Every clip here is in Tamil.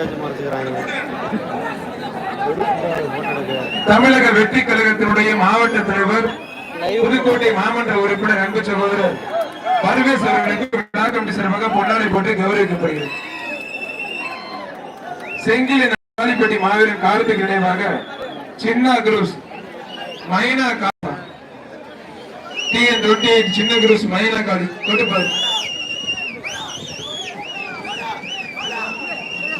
எப்படியாச்சும் மறைச்சிக்கிறாங்க தமிழக வெற்றி கழகத்தினுடைய மாவட்ட தலைவர் புதுக்கோட்டை மாமன்ற உறுப்பினர் அன்பு சகோதரர் பர்வேஸ் அவர்களுக்கு விழா கமிட்டி சார்பாக பொன்னாடை போட்டு கௌரவிக்கப்படுகிறது. செங்கிலி நாளிப்பட்டி மாவீரன் காலத்துக்கு நினைவாக சின்ன குரூஸ் மைனா காலி. டிஎன் டுவெண்ட்டி எயிட் சின்ன குரூஸ் மைனா காலி தொட்டு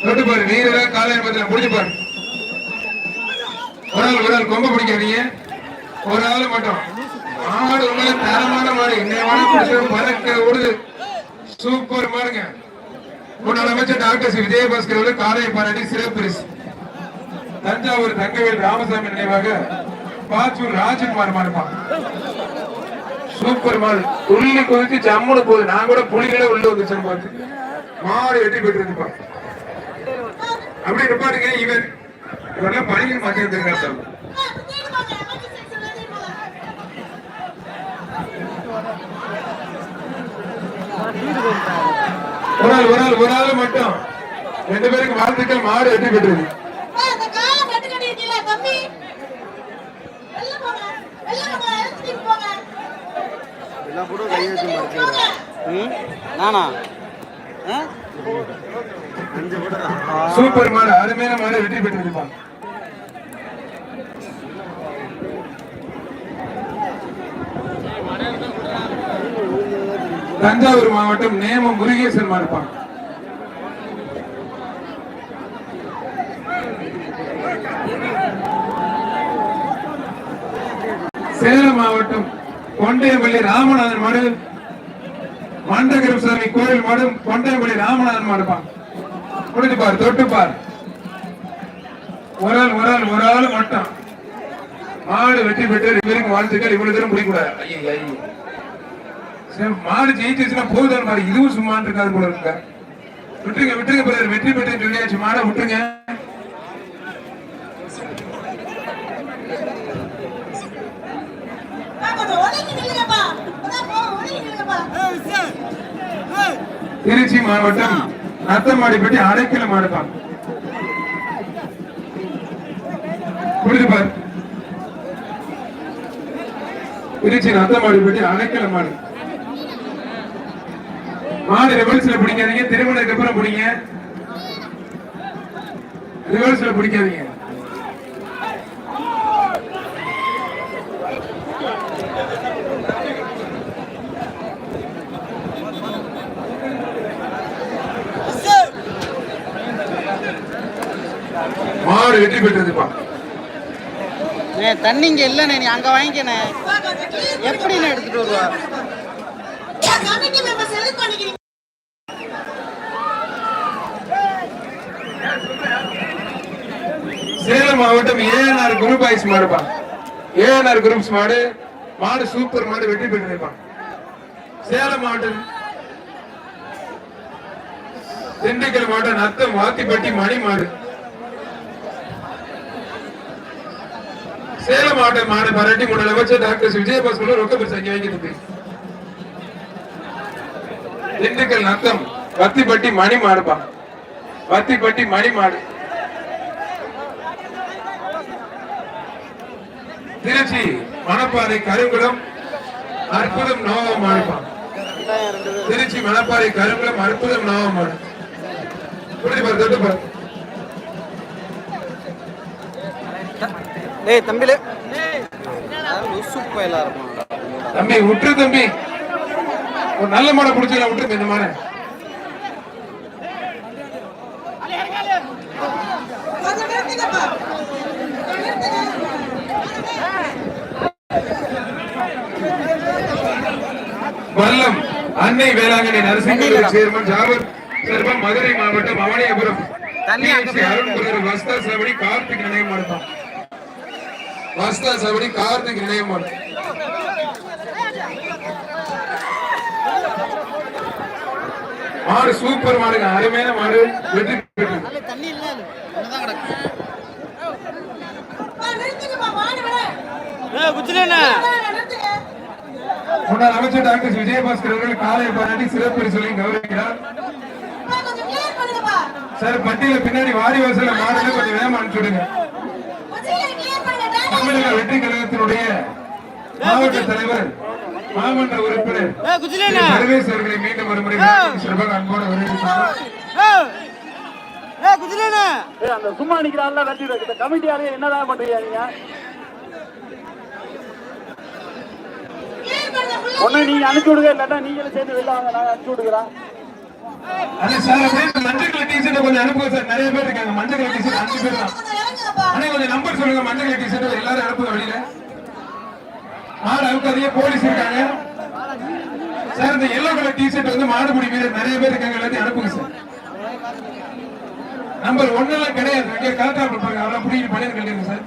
தொட்டு பாரு நீங்க காலையில பத்திரம் முடிஞ்சு பாரு ஒரு ஆள் ஒரு ஆள் கொம்ப பிடிக்காதீங்க. ஒரு ஆள் மட்டும். ஆடு உங்களை தரமான மாடு. என்னை வாழ பிடிச்ச பறக்க ஓடுது சூப்பர் பாருங்க முன்னாள் அமைச்சர் டாக்டர் சி. விஜயபாஸ்கர் அவர்கள் காலையை பாராட்டி சிறப்பு பரிசு. தஞ்சாவூர் தங்கவேல் ராமசாமி நினைவாக பாச்சூர் ராஜகுமார் மாடுப்பான் சூப்பர் மாடு. துள்ளி குதிச்சு ஜம்முன்னு போகுது. நான் கூட புலிகளே உள்ள வந்துச்சுன்னு பார்த்து மாடு எட்டி பெற்று அப்படி நிப்பாட்டுங்க இவன் இவரெல்லாம் பணிகள் மாற்றி இருந்திருக்காரு சார். ஒரு ஆள் ஒரு ஆள் ஒரு ஆள் மட்டும். ரெண்டு பேருக்கு வாழ்த்துக்கள் மாடு வெட்டி பெற்றது. எல்லாம் கூட நானா? சூப்பர் மாடு அருமையான மாடு வெற்றி பெற்றிருப்பான் தஞ்சாவூர் மாவட்டம் நேமம் முருகேசன் மாடுப்பான் சேலம் மாவட்டம் கொண்டையப்பள்ளி ராமநாதன் மாடு மண்டகரம் சாமி கோயில் மடம் கொண்டையப்பள்ளி ராமநாதன் மாடுப்பான் முடிஞ்சு தொட்டுப்பார் ஒரு ஆள் ஒரு ஆள் ஒரு ஆள் மட்டும். மாடு வெற்றி பெற்று இவருக்கு வாழ்த்துக்கள் இவ்வளவு தூரம் முடிக்கூடாது ஐயோ ஐயோ மாடு ஜெயிச்சிச்சுன்னா போதும் மாதிரி இதுவும் சும்மா இருக்காது போல இருக்க. விட்டுருங்க விட்டுருங்க பிறகு வெற்றி பெற்று சொல்லியாச்சு. மாடை விட்டுருங்க. திருச்சி மாவட்டம் நத்தமாடிப்பட்டி அடைக்கல மாடுப்பான் புரிஞ்சுப்பார் திருச்சி நத்தமாடிப்பட்டி அடைக்கல மாடு. மாடு ரிவர்ஸ்ல பிடிக்காதீங்க. திருமணத்துக்கு அப்புறம் பிடிங்க. ரிவர்ஸ்ல பிடிக்காதீங்க. மாடு வெற்றி பெற்றதுப்பா ஏ தண்ணி இங்க இல்லைண்ணே நீ அங்க வாங்கிக்கண்ணே. வா, கொஞ்சம் clear பண்ணி எப்படி எடுத்துட்டு வருவா? சேலம் மாவட்டம் ஏஎன்ஆர் குரூப் ஐஸ் மாடுப்பா. ஏஎன்ஆர் குரூப்ஸ் மாடு மாடு சூப்பர் மாடு வெற்றி பெற்றிருப்பான் சேலம் மாவட்டம் திண்டுக்கல் மாவட்டம் நத்தம் வாத்திப்பட்டி மணி மாடு. சேலம் மாவட்ட மாடு பாராட்டி முன்னாள் அமைச்சர் டாக்டர் விஜயபாஸ்கர் ரொக்க பரிசு அங்கே வாங்கிட்டு திண்டுக்கல் நத்தம் வத்திப்பட்டி மணி மாடுப்பா. வத்திப்பட்டி மணி மாடு. திருச்சி மணப்பாறை கருங்குளம் அற்புதம் நோவ மாடுப்பா. திருச்சி மணப்பாறை கருங்குளம் அற்புதம் நோவ மாடு. புரிஞ்சு பாரு தொட்டு பாரு. டேய் தம்பிலே. போயலா இருப்பான் தம்பி விட்டுரு தம்பி. ஒரு நல்ல மாடை பிடிச்சா விட்டுருங்க இந்த நிறுத்துங்க வல்லம் அன்னை வேளாங்கண்ணி நரசிங்கர் சேர்மன் ஜாவர் செல்வம் மதுரை மாவட்டம் அவனியபுரம் அருண் வஸ்தா சவடி கார்த்திக் நினைவு மாடுதான் வஸ்தா சவடி கார்த்திக் நினைவு மாடு மாடு சூப்பர் மாடுங்க. அருமையான மாடு. வெற்றி முன்னாள் அமைச்சர் டாக்டர் விஜயபாஸ்கர் அவர்கள் காலை பாராட்டி சிறப்பு சொல்லி கௌரவிக்கிறார். சார் பட்டியல பின்னாடி வாரி வாசல்ல மாடல கொஞ்சம் வேகமா அனுப்பிச்சு விடுங்க கொஞ்சம் clear பண்ணுங்க. டாடா. தமிழக வெற்றி கழகத்தினுடைய மாவட்ட தலைவர் மாமன்ற உறுப்பினர் சர்வேஸ் அவர்களை மீண்டும் ஒரு முறை சிறப்பாக அன்போடு அந்த சும்மா கமிட்டியாலே என்னதான் பண்றீங்க நீங்க? ஒண்ணு நீங்க அனுப்பிச்சு விடுங்க இல்லாட்டா நீங்களும் சேர்ந்து வெளில வாங்க நாங்க அனுப்பிச்சு விடுக்கிறோம் அது சார் அப்படியே மஞ்சள் கலர் டிஷர்ட் கொஞ்சம் அனுப்புங்க சார். நிறைய பேர் இருக்காங்க. மஞ்சள் கலர் டிஷர்ட் அஞ்சு பேர் தான். கொஞ்சம். அண்ணே நம்பர் சொல்லுங்க. மஞ்சள் கலர் டிஷர்ட் எல்லாரும் அனுப்புங்க வெளியில. மாடு அவுக்காதீங்க போலீஸ் இருக்காங்க. சார் இந்த எல்லோ கலர் டிஷர்ட் வந்து மாடுபிடி வீரர் நிறைய பேர் இருக்காங்க. எல்லாத்தையும் அனுப்புங்க சார். நம்பர் ஒன்னெல்லாம் கிடையாது. இங்கே கலெக்டர் இருப்பாங்க அவெல்லாம் பிடிக்கிட்டு பண்ணி கட்டிருங்க சார்.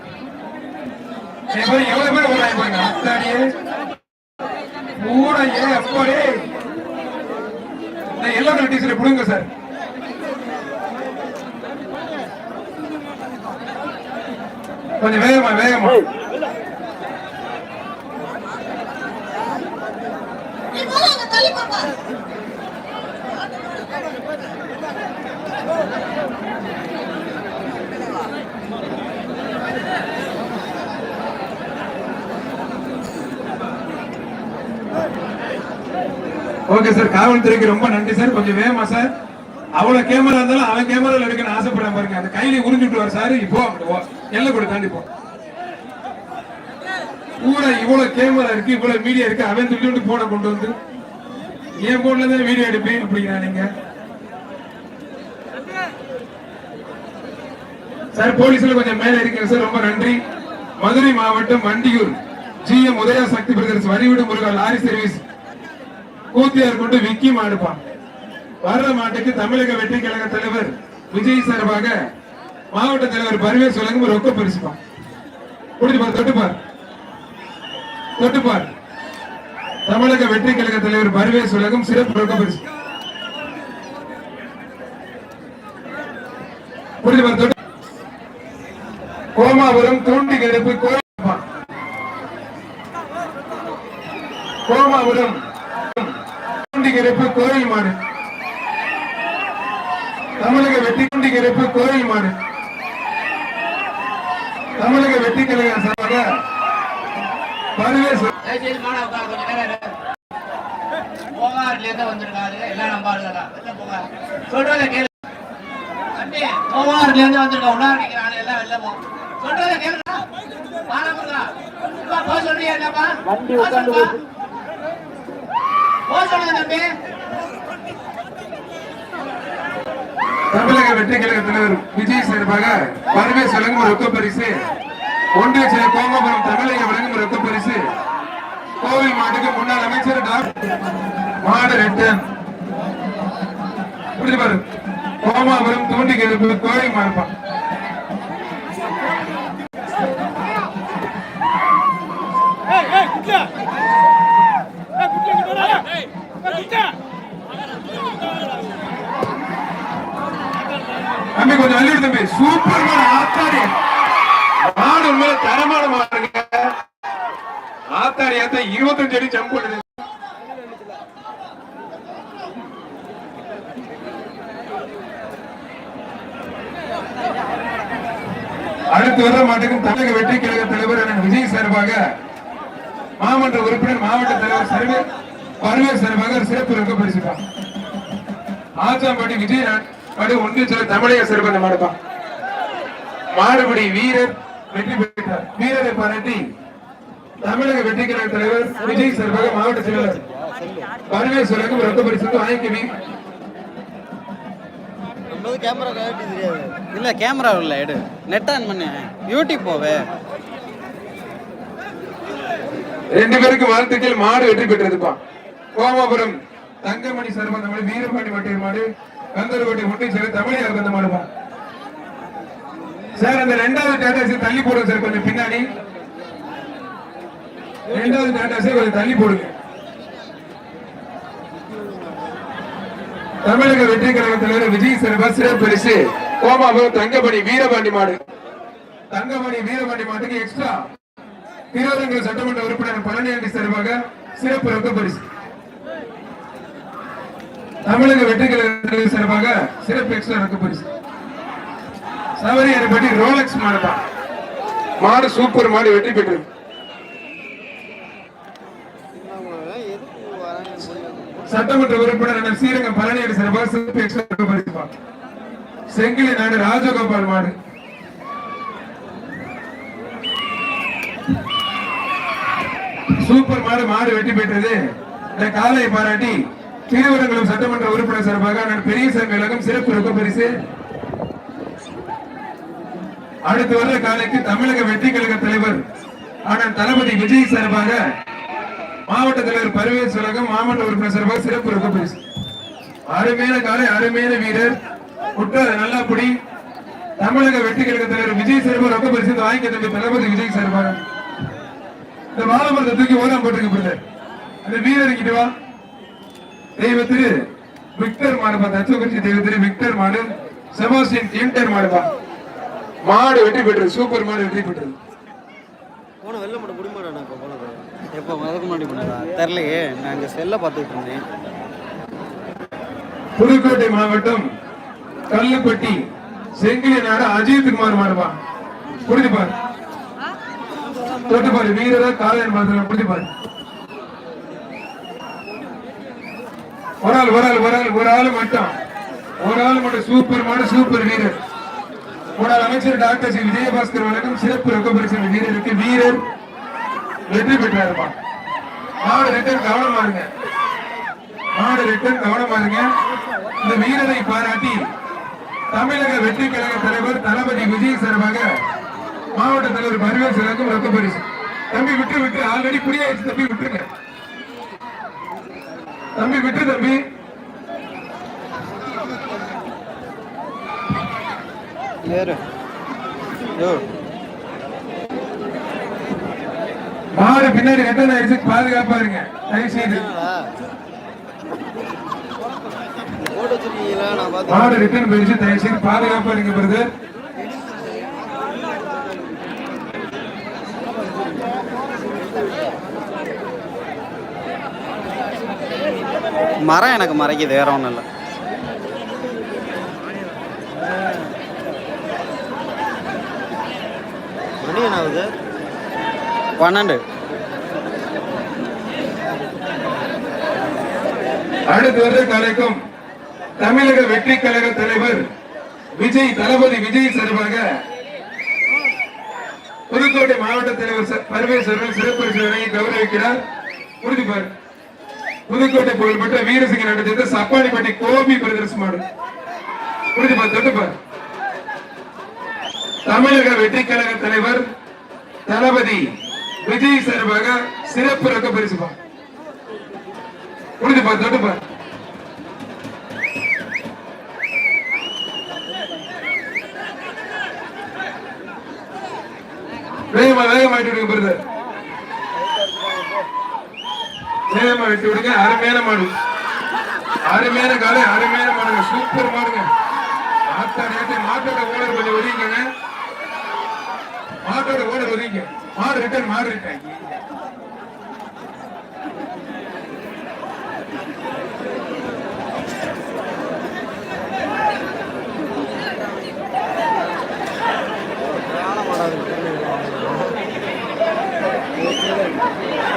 எவ்வளவு பேர் வராங்க பாருங்க. அத்தாடியே. பூரா ஏ அப்பாடே நான் எல்லோ கலர் டிஷர்ட் பிடுங்க சார் கொஞ்சம் வேகமா வேகமா Thank you. ஓகே சார் காவல்துறைக்கு ரொம்ப நன்றி சார் கொஞ்சம் வேகமா சார் அவ்வளவு கேமரா இருந்தாலும் அவன் கேமரால எடுக்கணும் ஆசைப்படாம பாருங்க. அந்த கையில உறிஞ்சிட்டு வர சார் இப்போ எல்லை கூட தாண்டி போ. கூட இவ்வளவு கேமரா இருக்கு இவ்வளவு மீடியா இருக்கு. அவன் துள்ளி போன கொண்டு வந்து என் போன்ல தான் வீடியோ எடுப்பேன் அப்படிங்கிறா நீங்க? சார் போலீஸ்ல கொஞ்சம் மேல இருக்கீங்க சார் ரொம்ப நன்றி. மதுரை மாவட்டம் Vandiyur. G M Udaya Sakthi brothers. வரிவிடும் Muruga lorry service கூத்தியார் கொண்டு விக்கி மாடுப்பான். வர்ற மாட்டுக்கு தமிழக வெற்றி கழக தலைவர் விஜய் சார்பாக மாவட்ட தலைவர் பரவேஸ் வழங்கும் ரொக்க பரிசுப்பான். குடிச்சுப்பார் தொட்டுப்பார் தொட்டுப்பார் தமிழக வெற்றி கழக தலைவர் பரவேஸ் உலகம் சிறப்பு ரொக்க பரிசு புரிஞ்சு தொட்டு கோமாபுரம் தூண்டி கிடப்பு கோமாபுரம் கோமாபுரம் குண்டிகரிப்பு கோயில் மாடு. தமிழக வெட்டி குண்டிகரிப்பு கோயில் மாடு. தமிழக வெட்டி கழக சார்பாக. போகார்ல இருந்து வந்திருக்காரு. எல்லாம் நம்ம ஆளுங்க வெளில போங்க. சொல்றத கேளு. தம்பி போகார்ல இருந்து வந்திருக்க உணா நிக்கிறாங்க எல்லாம் வெளில போ. சொல்றத கேளுடா. மாணவர்களா அப்பா, போக சொல்றியா என்னப்பா வண்டி போக உட்கார்ந்து சொல்லுப்பா. போக சொல்லுங்க தம்பி தமிழக வெற்றி கழக தலைவர் விஜய் சார்பாக பர்வேஸ் வழங்கும் ரொக்க பரிசு ஒன்றிய செயல் கோமாபுரம் தமிழக வழங்கும் ரொக்க பரிசு கோவில் மாட்டுக்கு முன்னாள் அமைச்சர் டாக்டர் மாடு ரெட்டன் புரிஞ்சு பாரு. கோமாபுரம் தூண்டி கருப்பு கோயில் மாடுப்பான். தம்பி கொஞ்சம் அள்ளி தம்பி. சூப்பர் மாடு ஆத்தாடி. மாடு உண்மையில தரமான மாடுங்க. ஆத்தாடி ஏத்த இருபத்தஞ்சு அடி ஜம்ப் பண்ணுது அடுத்து வர மாட்டுக்கும் தமிழக வெற்றி கழக தலைவர் எனக்கு விஜய் சார்பாக மாமன்ற உறுப்பினர் மாவட்ட தலைவர் சர்வே பர்வே சார்பாக சிறப்பு ரொக்க பரிசுப்பான் ஆச்சாம்பாடி விஜய் நாடு ஒன்றிய சில தமிழக சிறப்பு மாடுப்பான் மாடுபடி வீரர் வெற்றி பெற்றார். வீரரை பாராட்டி தமிழக வெற்றி கழக தலைவர் விஜய் சார்பாக மாவட்ட செயலர் பர்வேஸ் வழங்கும் ரொக்க பரிசு வாங்கிக்கவி கேமரா தெரியாது. இல்ல கேமரா இல்ல எடு. நெட் ஆன் பண்ணு. யூடியூப் போவே. ரெண்டு பேருக்கு வாழ்த்துக்கள். மாடு வெற்றி பெற்றதுப்பா. கோமாபுரம் தங்கமணி சார்பாக நம்ம வீரபாண்டி மாடு. கந்தரகோட்டை முட்டை சேர தமிழக அந்த சார் அந்த ரெண்டாவது டேட்டாசி தள்ளி போடுங்க சார் கொஞ்சம் பின்னாடி. ரெண்டாவது டாட்டாஸை கொஞ்சம் தள்ளி போடுங்க. தமிழக வெற்றி கழக தலைவர் விஜய் சிறப்பா சிறப்பு பரிசு. கோமாபுரம் தங்கமணி வீரபாண்டி மாடு. தங்கமணி வீரபாண்டி மாட்டுக்கு எக்ஸ்ட்ரா திருவரங்க சட்டமன்ற உறுப்பினர் பழனியாண்டி சார்பாக சிறப்பு ரொக்க பரிசு. தமிழக வெற்றிகள் சிறப்பாக சிறப்பு எக்ஸ்ட்ரா பரிசு சவரி அரைப்பட்டி ரோலக்ஸ் மாடுதான். மாடு சூப்பர் மாடு வெற்றி பெற்றது. சட்டமன்ற உறுப்பினர் அண்ணன் ஸ்ரீரங்கம் பழனியடி சிறப்பாக சிறப்பு எக்ஸ்ட்ரா பரிசு செங்கிலி நாடு ராஜகோபால் மாடு. சூப்பர் மாடு மாடு வெற்றி பெற்றது. இந்த காலை பாராட்டி திருவரங்குளம் சட்டமன்ற உறுப்பினர் சார்பாக நான் பெரிய சங்கலகம் சிறப்பு ரொக்க பரிசு. அடுத்து வர்ற காலைக்கு தமிழக வெற்றி கழக தலைவர் ஆனால் தளபதி விஜய் சார்பாக மாவட்ட தலைவர் பர்வேஸ் உலகம் மாவட்ட உறுப்பினர் சார்பாக சிறப்பு ரொக்க பரிசு. அருமையான காலை அருமையான வீரர். குற்ற நல்லா தமிழக வெற்றி கழக தலைவர் விஜய் சார்பாக ரொக்க பரிசு. வாங்கி தம்பி தளபதி விஜய் சார்பாக. இந்த வாழைமரத்தை தூக்கி ஓரம் போட்டுக்கு பிள்ளை அந்த வீரர் இங்கிட்டு வா. விக்டர் மாடுபா தச்சுவகட்சி தெய்வ திரு விக்டர் மாடு செபாஸ்டியன் கிளின்டர் மாடுபா. மாடு வெற்றி பெற்றது சூப்பர் மாடு வெற்றி பெற்றது. போன வெளில மட்டும் குடிமாடா நான் இப்போ போனது. எப்போ அதுக்கு முன்னாடி பண்ணதா தெரிலையே நான் இங்கே செல்லை பார்த்துட்டு இருந்தேன். புதுக்கோட்டை மாவட்டம் கல்லுப்பட்டி செங்கிலி நாடு அஜித்குமார் மாடுபா. புரிஞ்சு பாரு தொட்டு பாரு வீரரா காலையன் மாதிரி புரிஞ்சு ஒரு ஆள் ஒரு ஆள் ஒரு ஆள் ஒரு ஆள் மட்டும். ஒரு ஆள் மட்டும் சூப்பர் மாடு சூப்பர் வீரர். முன்னாள் அமைச்சர் டாக்டர் ஸ்ரீ விஜயபாஸ்கர் வழங்கும் சிறப்பு ரொக்க வீரருக்கு வீரர் வெற்றி பெற்றாருமா? மாடு ரிட்டர்ன் கவனமா இருங்க. மாடு ரிட்டர்ன் கவனமா இருங்க. இந்த வீரரை பாராட்டி தமிழக வெற்றி கழக தலைவர் தளபதி விஜய் சார்பாக மாவட்ட தலைவர் பரிவேல் சிறக்கும் ரொக்க பரிசு தம்பி விட்டு விட்டு. ஆல்ரெடி புரியாச்சு தம்பி விட்டுருங்க. தம்பி விட்டு தம்பி. மாடு பின்னாடி ரிட்டர்ன் ஆயிடுச்சு பாதுகாப்பா இருங்க தயவு செய்து மாடு ரிட்டர்ன் போயிடுச்சு. தயவு செய்து பாதுகாப்பா இருங்க பிரதர் மரம் எனக்கு மறைக்குது வேற ஒன்றும் இல்லை. மணி என்ன ஆகுது? பன்னெண்டு. அடுத்து வருட கலைக்கும் தமிழக வெற்றி கழக தலைவர் விஜய் தளபதி விஜய் சார்பாக புதுக்கோட்டை மாவட்ட தலைவர் பரமேஸ்வரன் சிறப்பு வழங்கி கௌரவிக்கிறார். உறுதிப்பார் புதுக்கோட்டை புகழ்பெற்ற வீரசிங்க நடத்தியது சப்பானிப்பட்டி கோபி பிரதர்ஸ் மாடு உறுதிப்பார் தொட்டுப்பார் தமிழக வெற்றி கழக தலைவர் தளபதி விஜய் சார்பாக சிறப்பு ரொக்க பரிசு புரிஞ்சு உறுதிப்பார் தொட்டுப்பார் வேகமா வேகமா பிரதர். வேகமா விட்டு விடுங்க அருமையான மாடு. அருமையான காலை அருமையான மாடுங்க. சூப்பர் மாடுங்க. ஆத்தாடி மாட்டோட ஓனர் கொஞ்சம் ஒதுங்கிங்க மாட்டோட ஓனர் ஒதுங்க மாடு ரிட்டர்ன் மாடு ரிட்டர்ன்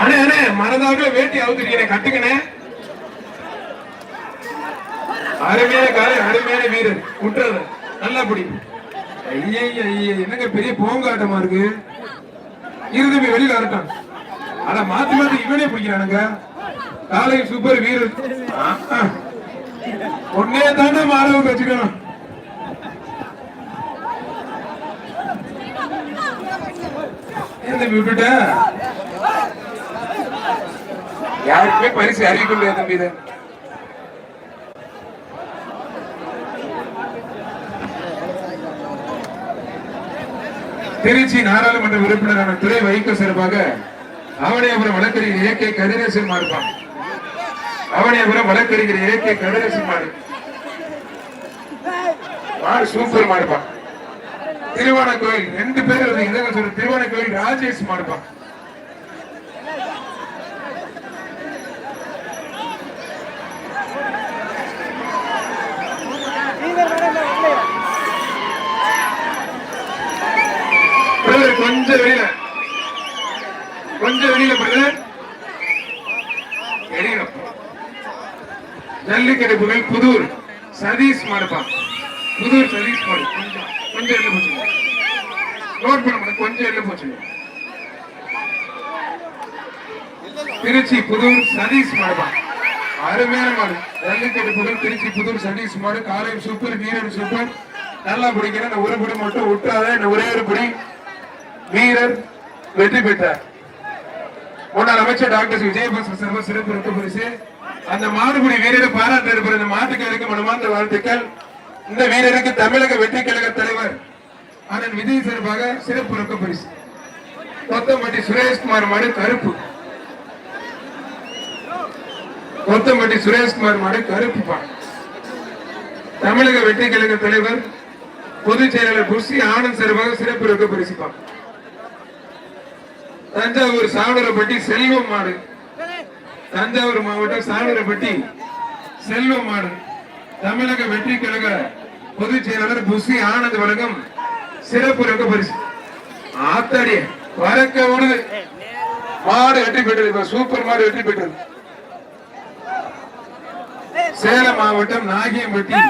அண்ணே அண்ணே மனதாக வேட்டி அவுத்துருக்கேன் கட்டுக்கணே அருமையான காலை அருமையான வீரர் விட்டுறது நல்லா பிடி. ஐயே ஐயே என்னங்க பெரிய போங்காட்டமா இருக்கு? இருந்து போய் வெளியில வரட்டும். அட மாத்தி மாத்தி இவனே பிடிக்கிறானுங்க. காலை சூப்பர் வீரர். ஆ, தானே மாணவ வச்சுக்கணும். விட்டுட்ட? யாருக்குமே பரிசு அறிவிக்க முடியாது தம்பி இதை திருச்சி நாடாளுமன்ற உறுப்பினரான துறை வைக்க சிறப்பாக அவனியபுரம் வழக்கறிஞர் இயற்கை கதிரேசன் மாறுபான் அவனியபுரம் வழக்கறிஞர் இயற்கை கதிரேசன் மாறு மாடு. சூப்பர் மாடுப்பான் திருவான கோயில் ரெண்டு பேர் இருந்தீங்க திருவான கோயில் ராஜேஷ் மாடுப்பான் கொஞ்சம் வெளியில கொஞ்சம் வெளியில பிரதர் எடியூரப்பா ஜல்லிக்கட்டு புகழ் புதூர் சதீஷ் மாடுப்பா புதூர் சதீஷ் மாடு கொஞ்சம் கொஞ்சம் வெளில போச்சுங்க நோட் பண்ண முடியும் கொஞ்சம் வெளில போச்சுங்க திருச்சி புதூர் சதீஷ் மாடுப்பா அருமையான மாடு திருச்சி புதூர் மாடு காலையும் சூப்பர் வீரர் சூப்பர் நல்லா இந்த ஒரு பிடி மட்டும் இந்த ஒரே ஒரு பிடி வீரர் வெற்றி பெற்றார். முன்னாள் அமைச்சர் டாக்டர் விஜயபாஸ்கர் சர்வ சிறப்பு ரத்த பரிசு. அந்த மாடுபிடி வீரரை பாராட்ட இந்த மாட்டுக்காருக்கு மனமார்ந்த வாழ்த்துக்கள். இந்த வீரருக்கு தமிழக வெற்றி கழக தலைவர் அண்ணன் விஜய் சார்பாக சிறப்பு ரொக்க பரிசு. கொத்தம்பட்டி சுரேஷ்குமார் மனு கருப்பு. கொத்தம்பட்டி சுரேஷ்குமார் மாடு கருப்பு தமிழக வெற்றி கழக தலைவர் பொதுச் செயலாளர் புஷி ஆனந்த் சார்பாக சிறப்பு ரொக்க பரிசு தஞ்சாவூர் சாவரப்பட்டி செல்வம் மாடு. தஞ்சாவூர் மாவட்டம் சாவரப்பட்டி செல்வம் மாடு. தமிழக வெற்றி கழக பொதுச் செயலாளர் புஷி ஆனந்த் வழங்கும் சிறப்பு ரொக்க பரிசு. ஆத்தாடிய வரக்க மாடு வெற்றி பெற்றது சூப்பர் மாடு வெற்றி பெற்றது. சேலம் மாவட்டம் நாகியம்பட்டி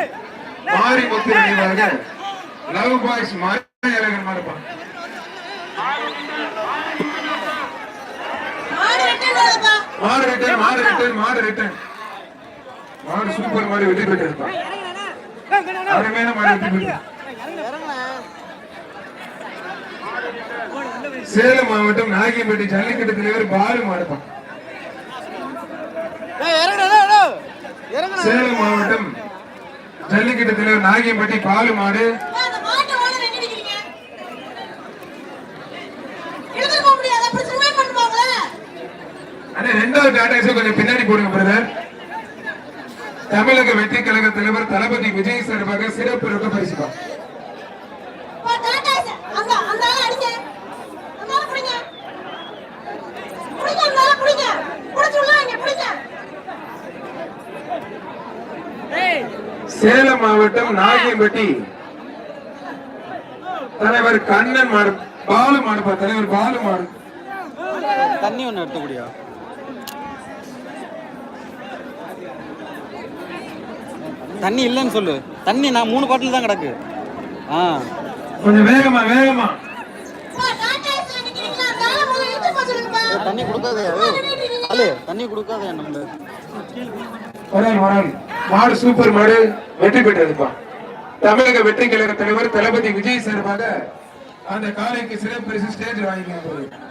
மாரிமுத்து நினைவாக லவ் பாய்ஸ் மாரியழகன் மாறுப்பான் மாடு ரிட்டர்ன் மாடு ரிட்டர்ன் மாடு ரிட்டர்ன் மாடு சூப்பர் மாடு வெற்றி பெற்றிருப்பான் அருமையான மாடு சேலம் மாவட்டம் நாகியம்பட்டி ஜல்லிக்கட்டு தலைவர் பாலு மாடுப்பான் சேலம் மாவட்டம் ஜல்லிக்கட்டு தலைவர் நாகியம்பட்டி பாலு மாடு. ரெண்டாவது டாடாஸை கொஞ்சம் பின்னாடி போடுங்க பிரதர் தமிழக வெற்றி கழக தலைவர் தளபதி விஜய் சார்பாக சிறப்பு ரொக்க பரிசுப்பா பா, டாடா சார். அந்த அந்த ஆளை அடிங்க அந்த ஆளை பிடிங்க பிடிங்க அந்த ஆளை பிடிங்க பிடிச்சு உள்ள வைங்க பிடிங்க சேலம் மாவட்டம் நாகியம்பட்டி தலைவர் கண்ணன் மாடு பாலு மாடுப்பா தலைவர் பாலு மாடு. தண்ணி ஒன்று எடுத்துக்கூடியா தண்ணி இல்லைன்னு சொல்லு. தண்ணி நான் மூணு பாட்டில் தான் கிடக்கு. ஆ. கொஞ்சம் வேகமா வேகமா. தண்ணி கொடுக்காதே தண்ணி கொடுக்காதே நம்மள? வரல் வரல் மாடு சூப்பர் மாடு வெற்றி பெற்றதுப்பா. தமிழக வெற்றி கழக தலைவர் தளபதி விஜய் சார்பாக அந்த காலைக்கு சிறப்பு பரிசு ஸ்டேஜ் வாங்கிக்க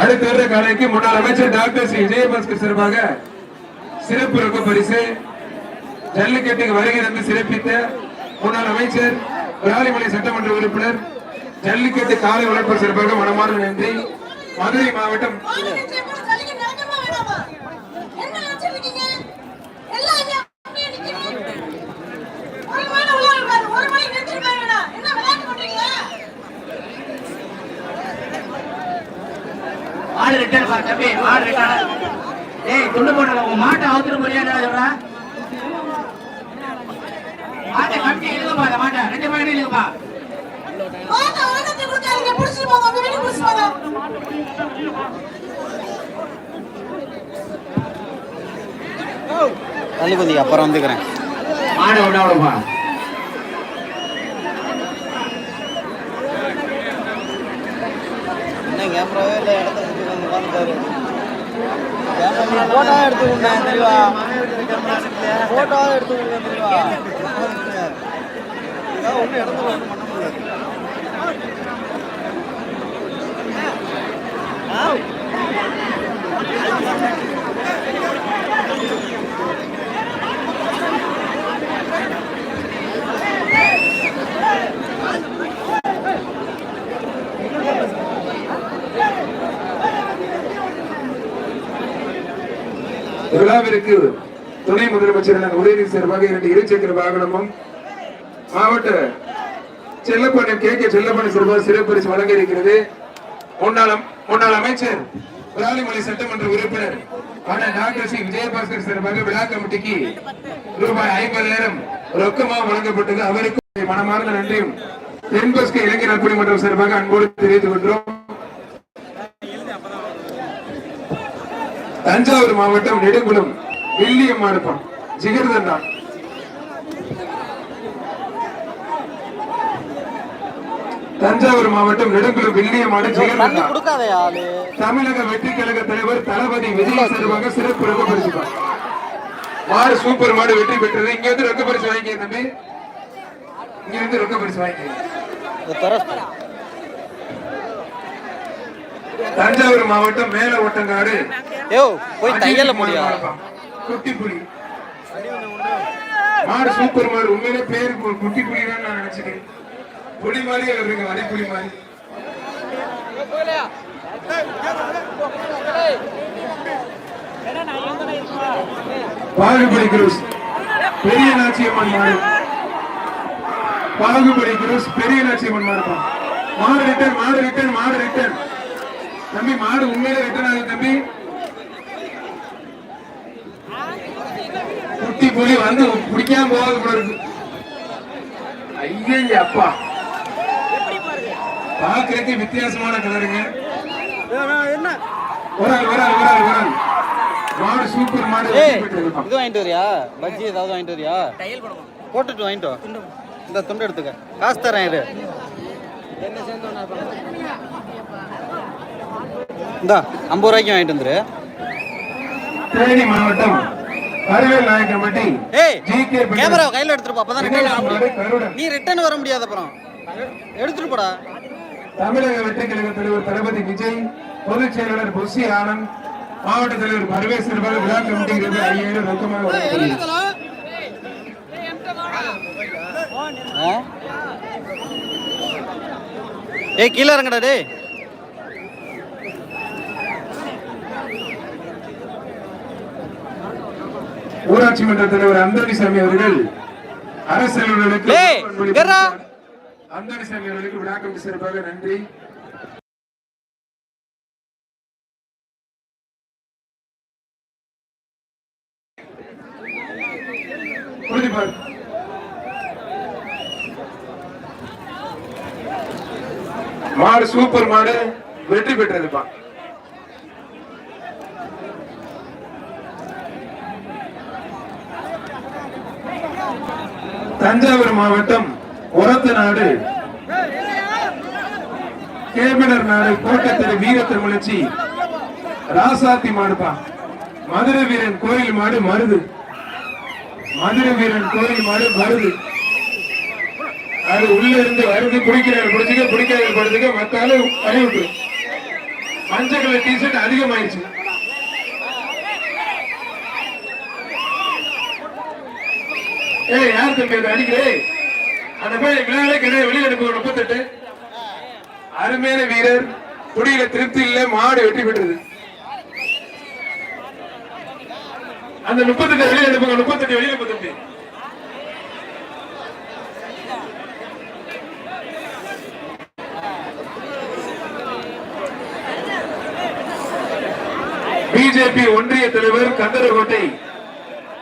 அடுத்த வருட காலைக்கு முன்னாள் அமைச்சர் டாக்டர் ஸ்ரீ விஜயபாஸ்கர் சார்பாக சிறப்பு ரொக்க பரிசு ஜல்லிக்கட்டுக்கு வருகை தந்து சிறப்பித்த முன்னாள் அமைச்சர் விராலிமலை சட்டமன்ற உறுப்பினர் ஜல்லிக்கட்டு காலை வளர்ப்பு சார்பாக மனமார்ந்த நன்றி. மதுரை மாவட்டம். மாடு ரிட்டர்ன் பா தம்பி. மாடு ரிட்டர்ன் ஏய் துண்டு போடல. உன் மாட்டை அவுத்துட்டு போறியா சொல்ற? மாட்டை கட்டி அந்த மாட்டை. ரெண்டு மாட்டை ஓனத்தை தள்ளுபதி அப்புறம் வந்துக்கிறேன். மாடை விட விடுப்பா என்ன கேமராவே இல்லை இடத்த சுற்றி வந்து உட்காந்துட்டாரு ஃபோட்டோ எடுத்து கொடுத்தேன் தெரியவா ஃபோட்டோ எடுத்து கொடுத்தேன் தெரியவா ஒன்றும் இடத்துல ஒன்றும் பண்ண முடியல விழாவிற்கு துணை முதலமைச்சர் உதயநிதி சார்பாக இரண்டு இருசக்கர வாகனமும் மாவட்ட செல்லப்பாண்டியம் கே கே செல்லப்பாண்டி சார்பாக சிறப்பு பரிசு வழங்க இருக்கிறது. முன்னாள் முன்னாள் அமைச்சர் விராலிமலை சட்டமன்ற உறுப்பினர் அண்ணன் டாக்டர் சி விஜயபாஸ்கர் சார்பாக விழா கமிட்டிக்கு ரூபாய் ஐம்பதாயிரம் ரொக்கமாக வழங்கப்பட்டது. அவருக்கு மனமார்ந்த நன்றியும். தென்பஸ்க இளைஞர் நற்பணி மன்றம் சார்பாக அன்போடு தெரிவித்துக் கொண்டோம் தஞ்சாவூர் மாவட்டம் நெடுங்குளம் வில்லியம் மாடுப்பம் ஜிகர்தண்டா. தஞ்சாவூர் மாவட்டம் நெடுங்குளம் வில்லியம் மாடு தண்ணி ஜிகர்தண்டா கொடுக்காதே ஆளு. தமிழக வெற்றி கழக தலைவர் தளபதி விஜய் சார்பாக சிறப்பு ரொக்க பரிசு மாடு சூப்பர் மாடு வெற்றி பெற்றது. இங்க வந்து ரொக்க பரிசு வாங்கிக்க தம்பி. இங்க வந்து ரொக்க பரிசு வாங்கிக்க தஞ்சாவூர் மாவட்டம் மேல ஒட்டங்காடு போய் தையல முடியா குட்டி புலி மாடு சூப்பர் மாடு. உண்மையிலே பேரு கு- குட்டி புலி தான் நான் நினைச்சிட்டேன் புலி மாதிரியே வருங்க வடிப்புலி மாதிரி. பாகுபலி குரூஸ். பெரிய நாச்சியம்மன் மாடு பாகுபலி குரூஸ் பெரிய நாச்சியம்மன் மாடு மாடு ரிட்டர்ன் மாடு ரிட்டர்ன் மாடு ரிட்டர்ன் தம்பி மாடு உண்மையிலே ரிட்டர்ன் ஆகுது தம்பி. குட்டி புலி வந்து பிடிக்காம போகாது போல இருக்கு. ஐயா அப்பா பாக்குறதுக்கு வித்தியாசமான கலருங்க. என்ன ஒரு ஆள் ஒரு ஆள் ஒரு ஆள் ஒரு ஆள் மாடு சூப்பர் மாடு ஏய் வெற்றி பெற்றிருக்கும். இது வாங்கிட்டு வரியா? பஜ்ஜி ஏதாவது வாங்கிட்டு வரியா? போட்டுட்டு வாங்கிட்டு இந்த துண்டு எடுத்துக்க. காசு தரேன் இந்தா ஐம்பது ரூபாய்க்கு வாங்கிட்டு வந்துரு. தேனி மாவட்டம் கருவேல் நாயக்கம்பட்டி ஏய் கேமரா கையில எடுத்துட்டு போ அப்பதான் நீ ரிட்டர்ன் வர முடியாது அப்புறம்? எடுத்துட்டு போடா. தமிழக வெற்றி கழக தலைவர் தளபதி விஜய் பொதுச் செயலாளர் புஷி ஆனந்த் மாவட்ட தலைவர் பரவேஸ்வர் விழா கமிட்டிங்கிறது ஐயாயிரம் ரொக்கமாக? ஏய் கீழே இறங்கடா டேய். ஊராட்சி மன்ற தலைவர் அந்தோணிசாமி அவர்கள் அரசு அலுவலர்களுக்கு டேய், விழாக்கள் அவர்களுக்கு சிறப்பாக நன்றி புரிஞ்சுப்பார். மாடு சூப்பர் மாடு வெற்றி பெற்றதுப்பா தஞ்சாவூர் மாவட்டம் உரத்த நாடு. கேபினர் நாடு கோட்டத்தின் வீரத்தை திருமலச்சி ராசாத்தி மாடுப்பா மதுரை வீரன் கோயில் மாடு மருது. மதுரை வீரன் கோயில் மாடு மருது. அது உள்ள இருந்து வருது குடிக்கிறார் குடிச்சுக்க குடிக்கிறார் படுத்துக்க மத்தாலும் அறிவிட்டு மஞ்சள் கலர் டிஷர்ட் அதிகமாயிடுச்சு ஏய் யார் தம்பி அடிக்கிறேன் அடிக்கிறே? அந்த மாதிரி விழாவிலே கிடையாது வெளியில முப்பத்தெட்டு. அருமையான வீரர். குடியில திருப்தி இல்ல. மாடு வெற்றி பெற்றது அந்த முப்பத்தெட்டு வெளியில அனுப்புங்க. முப்பத்தெட்டு வெளியில முப்பத்தெட்டு. பிஜேபி ஒன்றிய தலைவர் கந்தரகோட்டை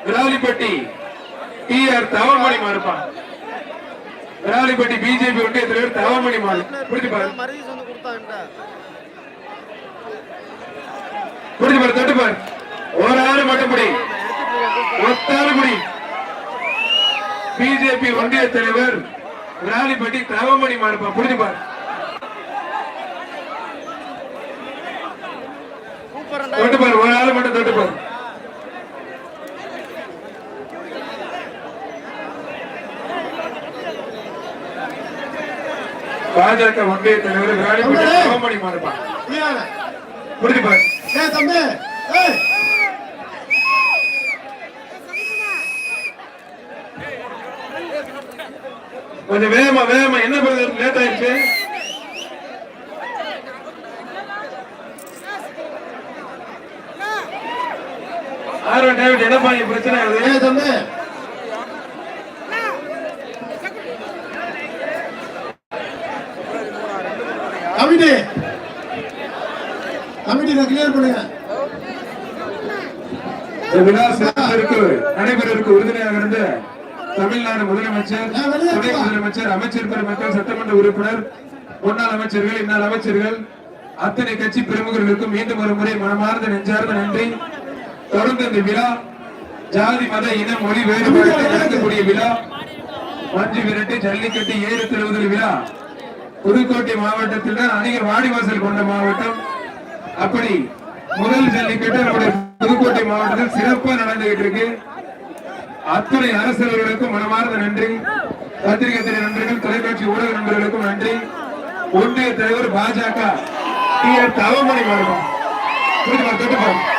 விராலிப்பட்டி டி ஆர் தவமணி மாறுப்பான் விராலிப்பட்டி பிஜேபி ஒன்றிய தலைவர் தவமணி மாறு புரிஞ்சு பாரு. மருதி சொந்து கொடுத்தாங்கடா புரிஞ்சு பாரு தட்டு பாரு. ஒரு ஆறு மட்டும் முடி ஒத்தாறு முடி பிஜேபி ஒன்றிய தலைவர் விராலிப்பட்டி தவமணி மாறுப்பான் புரிஞ்சு பாரு. தொட்டு பாரு ஒரு ஆளு மட்டும் தொட்டு பாரு பாஜக ஒன்றிய தலைவர் விராலிப்பட்டி தவமணி மாறுப்பான் புரிஞ்சு பாரு. கொஞ்சம் வேகமா வேகமா. என்ன பிரதர் லேட் ஆயிடுச்சு? ஆர்வன் டேவிட் என்னப்பா பிரச்சனை ஆகுது? கமிட்டி. கமிட்டி கமிட்டியில கிளியர் பண்ணுங்க. இந்த விழா சிறப்பிற்கு நடைபெறவிற்கு உறுதுணையாக இருந்த தமிழ்நாடு முதலமைச்சர் துணை முதலமைச்சர் அமைச்சர் பெருமக்கள் சட்டமன்ற உறுப்பினர் முன்னாள் அமைச்சர்கள் இந்நாள் அமைச்சர்கள் அத்தனை கட்சி பிரமுகர்களுக்கும் மீண்டும் ஒரு முறை மனமார்ந்த நெஞ்சார்ந்த நன்றி. தொடர்ந்து இந்த விழா ஜாதி மத இன மொழி வேறுபாடு விழா மஞ்சு விரட்டு ஜல்லிக்கட்டு ஏறு தழுவுதல் விழா புதுக்கோட்டை மாவட்டத்தில் தான் அதிக வாடிவாசல் கொண்ட மாவட்டம். அப்படி முதல் ஜல்லிக்கட்டு நம்முடைய புதுக்கோட்டை மாவட்டத்தில் சிறப்பா நடந்துகிட்டு இருக்கு. அத்தனை அரசர்களுக்கும் மனமார்ந்த நன்றி. பத்திரிகை துறை நண்பர்கள் தொலைக்காட்சி ஊடக நண்பர்களுக்கும் நன்றி. ஒன்றிய தலைவர் பாஜக டி ஆர் தவமணி வருவோம் எப்ப